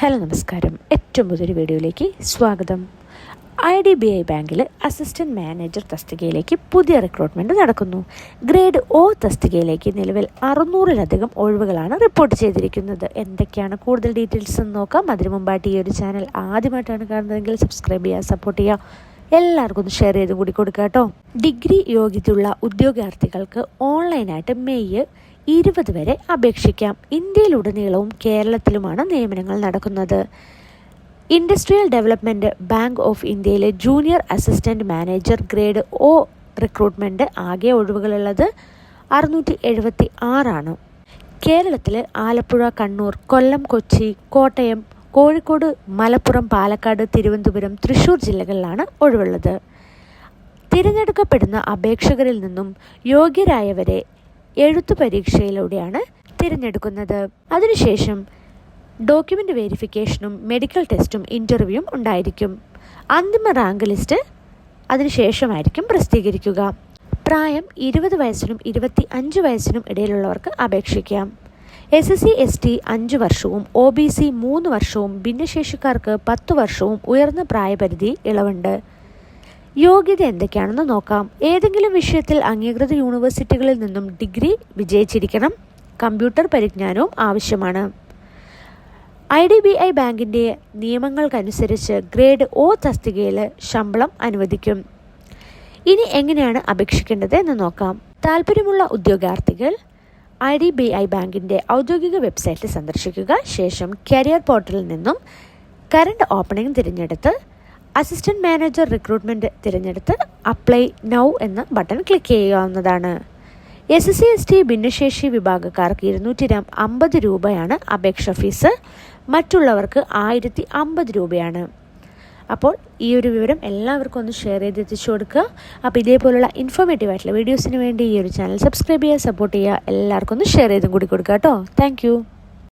Hello നമസ്കാരം. ഏറ്റവും പുതിയൊരു വീഡിയോയിലേക്ക് സ്വാഗതം. ഐ ഡി ബി ഐ ബാങ്കിൽ അസിസ്റ്റന്റ് മാനേജർ തസ്തികയിലേക്ക് പുതിയ റിക്രൂട്ട്മെന്റ് നടക്കുന്നു. ഗ്രേഡ് ഒ തസ്തികയിലേക്ക് നിലവിൽ അറുന്നൂറിലധികം ഒഴിവുകളാണ് റിപ്പോർട്ട് ചെയ്തിരിക്കുന്നത്. എന്തൊക്കെയാണ് കൂടുതൽ ഡീറ്റെയിൽസ് എന്ന് നോക്കാം. അതിനു മുമ്പായിട്ട് ഈ ഒരു ചാനൽ ആദ്യമായിട്ടാണ് കാണുന്നതെങ്കിൽ സബ്സ്ക്രൈബ് ചെയ്യുക സപ്പോർട്ട് ചെയ്യുക. എല്ലാവർക്കും ഒന്ന് ഷെയർ ചെയ്ത് കൂടി കൊടുക്കുക കേട്ടോ. ഡിഗ്രി യോഗ്യതയുള്ള ഉദ്യോഗാർത്ഥികൾക്ക് ഓൺലൈനായിട്ട് മെയ് ഇരുപത് വരെ അപേക്ഷിക്കാം. ഇന്ത്യയിലുടനീളവും കേരളത്തിലുമാണ് നിയമനങ്ങൾ നടക്കുന്നത്. ഇൻഡസ്ട്രിയൽ ഡെവലപ്മെന്റ് ബാങ്ക് ഓഫ് ഇന്ത്യയിലെ junior assistant manager grade O recruitment ആകെ ഒഴിവുകളുള്ളത് അറുന്നൂറ്റി എഴുപത്തി ആറാണ് കേരളത്തിൽ ആലപ്പുഴ കണ്ണൂർ കൊല്ലം കൊച്ചി കോട്ടയം കോഴിക്കോട് മലപ്പുറം പാലക്കാട് തിരുവനന്തപുരം തൃശ്ശൂർ ജില്ലകളിലാണ് ഒഴിവുള്ളത്. തിരഞ്ഞെടുക്കപ്പെടുന്ന അപേക്ഷകരിൽ നിന്നും യോഗ്യരായവരെ എഴുത്തു പരീക്ഷയിലൂടെയാണ് തിരഞ്ഞെടുക്കുന്നത്. അതിനുശേഷം ഡോക്യുമെന്റ് വെരിഫിക്കേഷനും മെഡിക്കൽ ടെസ്റ്റും ഇന്റർവ്യൂവും ഉണ്ടായിരിക്കും. അന്തിമ റാങ്ക് ലിസ്റ്റ് അതിനുശേഷമായിരിക്കും പ്രസിദ്ധീകരിക്കുക. പ്രായം ഇരുപത് വയസ്സിനും ഇരുപത്തി അഞ്ച് വയസ്സിനും ഇടയിലുള്ളവർക്ക് അപേക്ഷിക്കാം. S S C S T അഞ്ച് വർഷവും ഒ ബി സി മൂന്ന് വർഷവും ഭിന്നശേഷിക്കാർക്ക് പത്ത് വർഷവും ഉയർന്ന പ്രായപരിധി ഇളവുണ്ട്. യോഗ്യത എന്തൊക്കെയാണെന്ന് നോക്കാം. ഏതെങ്കിലും വിഷയത്തിൽ അംഗീകൃത യൂണിവേഴ്സിറ്റികളിൽ നിന്നും ഡിഗ്രി വിജയിച്ചിരിക്കണം. കമ്പ്യൂട്ടർ പരിജ്ഞാനവും ആവശ്യമാണ്. ഐ ഡി ബി ഐ ബാങ്കിന്റെ നിയമങ്ങൾക്കനുസരിച്ച് ഗ്രേഡ് ഒ തസ്തികയിൽ ശമ്പളം അനുവദിക്കും. ഇനി എങ്ങനെയാണ് അപേക്ഷിക്കേണ്ടത് എന്ന് നോക്കാം. താല്പര്യമുള്ള ഉദ്യോഗാർത്ഥികൾ ഐ ഡി ബി ഐ ബാങ്കിന്റെ ഔദ്യോഗിക വെബ്സൈറ്റിൽ സന്ദർശിക്കുക. ശേഷം കരിയർ പോർട്ടലിൽ നിന്നും കറണ്ട് ഓപ്പണിംഗ് തിരഞ്ഞെടുത്ത് അസിസ്റ്റന്റ് മാനേജർ റിക്രൂട്ട്മെന്റ് തിരഞ്ഞെടുത്ത് അപ്ലൈ നൗ എന്ന ബട്ടൺ ക്ലിക്ക് ചെയ്യാവുന്നതാണ്. S S C S T ഭിന്നശേഷി വിഭാഗക്കാർക്ക് ഇരുന്നൂറ്റി അമ്പത് രൂപയാണ് അപേക്ഷ ഫീസ്. മറ്റുള്ളവർക്ക് ആയിരത്തി അമ്പത് രൂപയാണ്. അപ്പോൾ ഈ ഒരു വിവരം എല്ലാവർക്കും ഒന്ന് ഷെയർ ചെയ്ത് എത്തിച്ചു കൊടുക്കുക. അപ്പോൾ ഇതേപോലുള്ള ഇൻഫോർമേറ്റീവ് ആയിട്ടുള്ള വീഡിയോസിന് വേണ്ടി ഈ ഒരു ചാനൽ സബ്സ്ക്രൈബ് ചെയ്യുക സപ്പോർട്ട് ചെയ്യുക എല്ലാവർക്കും ഒന്ന് ഷെയർ ചെയ്തും കൂടി കൊടുക്കുക കേട്ടോ. താങ്ക്